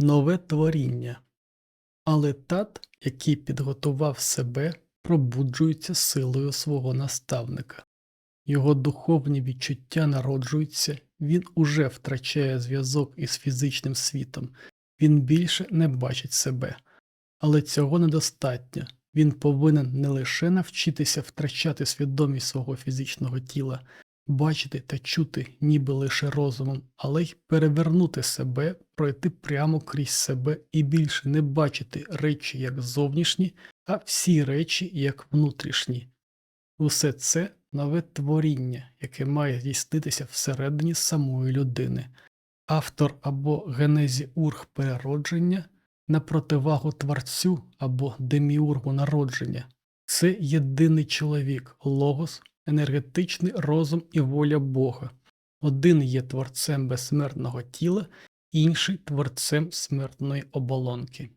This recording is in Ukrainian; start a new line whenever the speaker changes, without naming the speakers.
нове творіння. Але тат, який підготував себе, пробуджується силою свого наставника. Його духовні відчуття народжуються, він уже втрачає зв'язок із фізичним світом, він більше не бачить себе. Але цього недостатньо. Він повинен не лише навчитися втрачати свідомість свого фізичного тіла, бачити та чути ніби лише розумом, але й перевернути себе, пройти прямо крізь себе і більше не бачити речі як зовнішні, а всі речі як внутрішні. Усе це нове творіння, яке має здійснитися всередині самої людини. Автор або генезіург переродження на противагу творцю або деміургу народження. Це єдиний чоловік, логос, енергетичний розум і воля Бога. Один є творцем безсмертного тіла, інший творцем смертної оболонки.